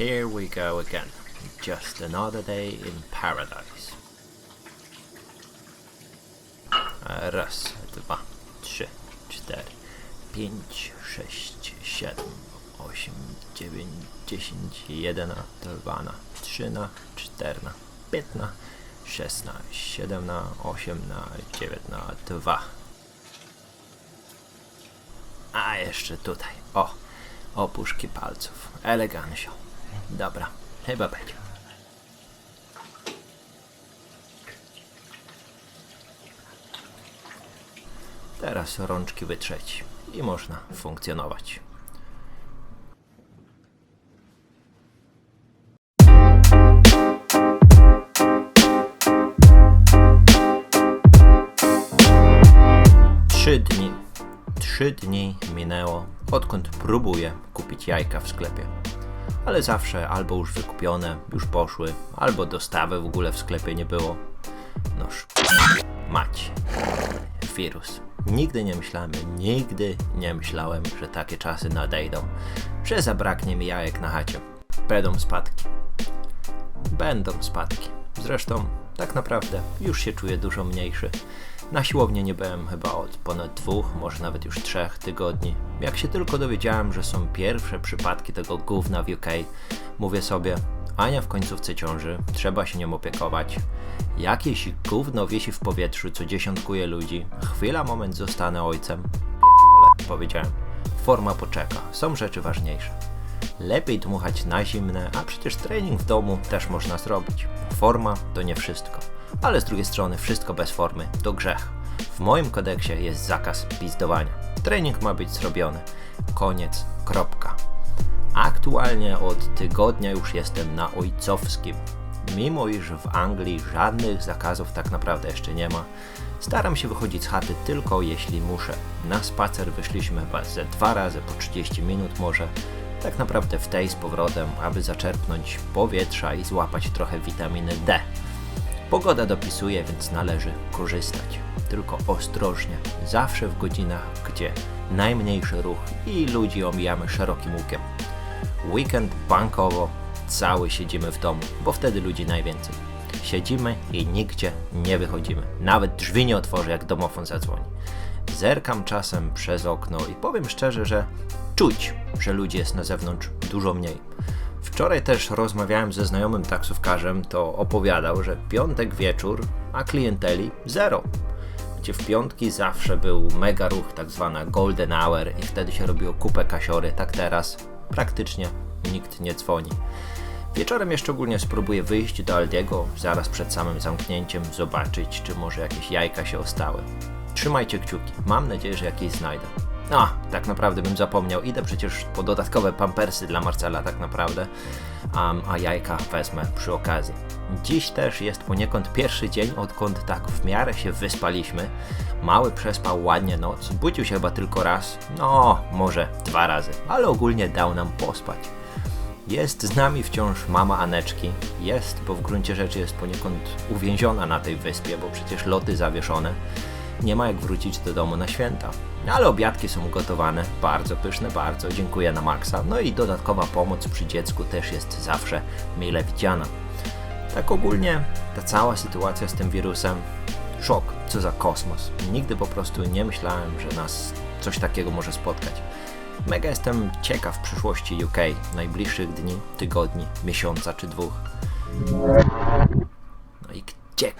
here we go again. Just another day in paradise. Raz, dwa, trzy, cztery, pięć, sześć, siedem, osiem, dziewięć, dziesięć, jeden, dwa, na, trzy, na, cztery, na, pięć, na, sześć, na, siedem, na, osiem, na, dziewięć, na, dwa. A jeszcze tutaj. O, opuszki palców. Elegancio. Dobra, chyba będzie. Teraz rączki wytrzeć i można funkcjonować. Trzy dni. Trzy dni minęło, odkąd próbuję kupić jajka w sklepie. Ale zawsze albo już wykupione, już poszły, albo dostawy w ogóle w sklepie nie było. Noż, mać. Wirus. Nigdy nie myślałem, nigdy nie myślałem, że takie czasy nadejdą, że zabraknie mi jajek na chacie. Będą spadki. Będą spadki. Zresztą, tak naprawdę, już się czuję dużo mniejszy. Na siłowni nie byłem chyba od ponad dwóch, może nawet już trzech tygodni. Jak się tylko dowiedziałem, że są pierwsze przypadki tego gówna w UK, mówię sobie, Ania w końcówce ciąży, trzeba się nią opiekować. Jakieś gówno wiesi w powietrzu, co dziesiątkuje ludzi. Chwila, moment, zostanę ojcem. Pierdolę, powiedziałem. Forma poczeka, są rzeczy ważniejsze. Lepiej dmuchać na zimne, a przecież trening w domu też można zrobić. Forma to nie wszystko. Ale z drugiej strony wszystko bez formy to grzech. W moim kodeksie jest zakaz pizdowania. Trening ma być zrobiony. Koniec, kropka. Aktualnie od tygodnia już jestem na ojcowskim. Mimo iż w Anglii żadnych zakazów tak naprawdę jeszcze nie ma, staram się wychodzić z chaty tylko jeśli muszę. Na spacer wyszliśmy chyba ze dwa razy po 30 minut może. Tak naprawdę w tej z powrotem, aby zaczerpnąć powietrza i złapać trochę witaminy D. Pogoda dopisuje, więc należy korzystać. Tylko ostrożnie, zawsze w godzinach, gdzie najmniejszy ruch i ludzi omijamy szerokim łukiem. Weekend bankowo, cały siedzimy w domu, bo wtedy ludzi najwięcej. Siedzimy i nigdzie nie wychodzimy. Nawet drzwi nie otworzę, jak domofon zadzwoni. Zerkam czasem przez okno i powiem szczerze, że czuć, że ludzi jest na zewnątrz dużo mniej. Wczoraj też rozmawiałem ze znajomym taksówkarzem, to opowiadał, że piątek wieczór, a klienteli zero. Gdzie w piątki zawsze był mega ruch, tak zwana golden hour i wtedy się robiło kupę kasiory, tak teraz praktycznie nikt nie dzwoni. Wieczorem jeszcze ogólnie spróbuję wyjść do Aldiego zaraz przed samym zamknięciem, zobaczyć czy może jakieś jajka się ostały. Trzymajcie kciuki, mam nadzieję, że jakieś znajdę. A, tak naprawdę bym zapomniał, idę przecież po dodatkowe pampersy dla Marcela tak naprawdę, um, a jajka wezmę przy okazji. Dziś też jest poniekąd pierwszy dzień, odkąd tak w miarę się wyspaliśmy. Mały przespał ładnie noc, budził się chyba tylko raz, no może dwa razy, ale ogólnie dał nam pospać. Jest z nami wciąż mama Aneczki. Jest, bo w gruncie rzeczy jest poniekąd uwięziona na tej wyspie, bo przecież loty zawieszone. Nie ma jak wrócić do domu na święta. Ale obiadki są gotowane, bardzo pyszne, bardzo. Dziękuję na maksa. No i dodatkowa pomoc przy dziecku też jest zawsze mile widziana. Tak ogólnie ta cała sytuacja z tym wirusem, szok, co za kosmos. Nigdy po prostu nie myślałem, że nas coś takiego może spotkać. Mega jestem ciekaw przyszłości UK, najbliższych dni, tygodni, miesiąca czy dwóch. No i gdzie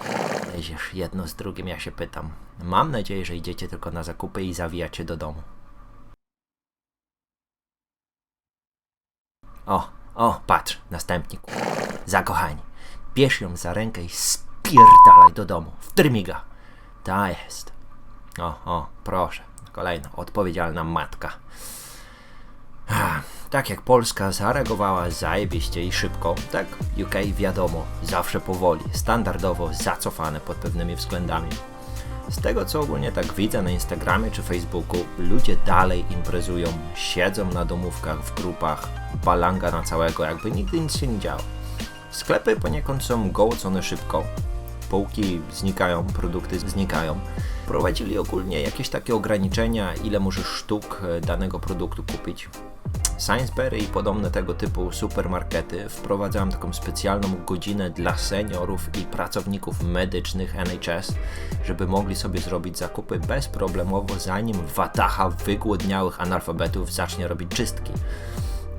k***a, leziesz jedno z drugim, ja się pytam. Mam nadzieję, że idziecie tylko na zakupy i zawijacie do domu. O, o, patrz, następnik. Zakochani. Bierz ją za rękę i spierdalaj do domu. W trymiga. Ta jest. O, o, proszę. Kolejna odpowiedzialna matka. Tak jak Polska zareagowała zajebiście i szybko, tak UK wiadomo, zawsze powoli, standardowo zacofane pod pewnymi względami. Z tego co ogólnie tak widzę na Instagramie czy Facebooku, ludzie dalej imprezują, siedzą na domówkach w grupach, balanga na całego, jakby nigdy nic się nie działo. Sklepy poniekąd są gołocone szybko, półki znikają, produkty znikają. Prowadzili ogólnie jakieś takie ograniczenia, ile możesz sztuk e, danego produktu kupić. Sainsbury i podobne tego typu supermarkety wprowadzają taką specjalną godzinę dla seniorów i pracowników medycznych NHS, żeby mogli sobie zrobić zakupy bezproblemowo, zanim watacha wygłodniałych analfabetów zacznie robić czystki.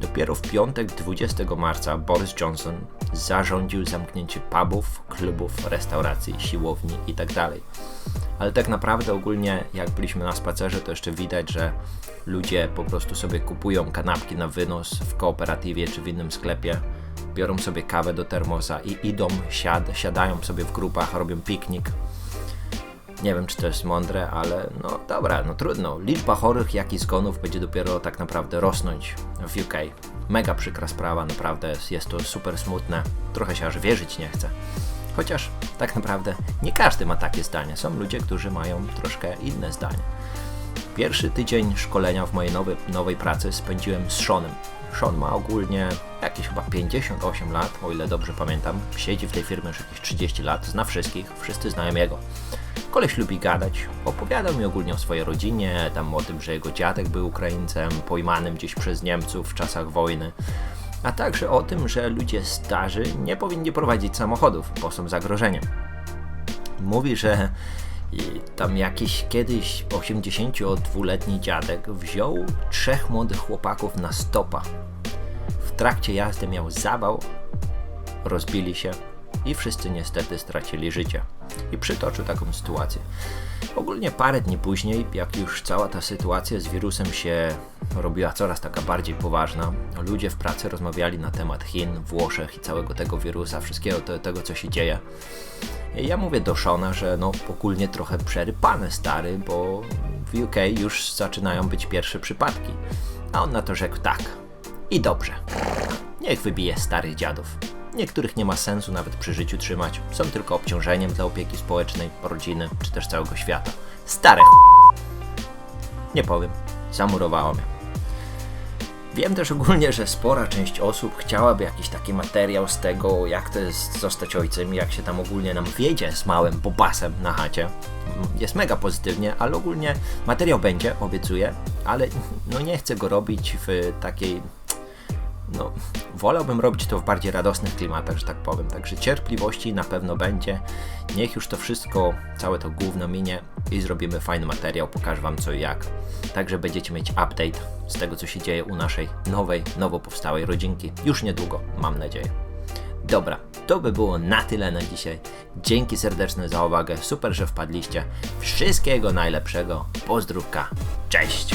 Dopiero w piątek 20 marca Boris Johnson zarządził zamknięcie pubów, klubów, restauracji, siłowni itd. Ale tak naprawdę ogólnie jak byliśmy na spacerze, to jeszcze widać, że ludzie po prostu sobie kupują kanapki na wynos w kooperatywie czy w innym sklepie, biorą sobie kawę do termosa i idą, siad, siadają sobie w grupach, robią piknik. Nie wiem, czy to jest mądre, ale no dobra, no trudno. Liczba chorych, jak i zgonów będzie dopiero tak naprawdę rosnąć w UK. Mega przykra sprawa, naprawdę jest, to super smutne. Trochę się aż wierzyć nie chce. Chociaż tak naprawdę nie każdy ma takie zdanie. Są ludzie, którzy mają troszkę inne zdanie. Pierwszy tydzień szkolenia w mojej nowej, nowej pracy spędziłem z Seanem. Sean ma ogólnie jakieś chyba 58 lat, o ile dobrze pamiętam. Siedzi w tej firmie już jakieś 30 lat, zna wszystkich, wszyscy znają jego. Koleś lubi gadać, opowiadał mi ogólnie o swojej rodzinie, tam o tym, że jego dziadek był Ukraińcem, pojmanym gdzieś przez Niemców w czasach wojny, a także o tym, że ludzie starzy nie powinni prowadzić samochodów, bo są zagrożeniem. Mówi, że tam jakiś kiedyś 82-letni dziadek wziął trzech młodych chłopaków na stopa. W trakcie jazdy miał zawał, rozbili się i wszyscy niestety stracili życie. I przytoczył taką sytuację. Ogólnie parę dni później, jak już cała ta sytuacja z wirusem się robiła coraz taka bardziej poważna, ludzie w pracy rozmawiali na temat Chin, Włoszech i całego tego wirusa, wszystkiego te, tego, co się dzieje. I ja mówię do Shona, że no ogólnie trochę przerypane stary, bo w UK już zaczynają być pierwsze przypadki. A on na to rzekł tak. I dobrze. Niech wybije starych dziadów. Niektórych nie ma sensu nawet przy życiu trzymać. Są tylko obciążeniem dla opieki społecznej, rodziny czy też całego świata. Stare ch... Nie powiem. Zamurowało mnie. Wiem też ogólnie, że spora część osób chciałaby jakiś taki materiał z tego, jak to jest zostać ojcem, jak się tam ogólnie nam wiedzie z małym bobasem na chacie. Jest mega pozytywnie, ale ogólnie materiał będzie, obiecuję, ale no nie chcę go robić w takiej no, wolałbym robić to w bardziej radosnych klimatach, że tak powiem. Także cierpliwości na pewno będzie. Niech już to wszystko, całe to główno minie i zrobimy fajny materiał, pokażę Wam co i jak. Także będziecie mieć update z tego, co się dzieje u naszej nowej, nowo powstałej rodzinki. Już niedługo, mam nadzieję. Dobra, to by było na tyle na dzisiaj. Dzięki serdeczne za uwagę. Super, że wpadliście. Wszystkiego najlepszego. Pozdrówka. Cześć.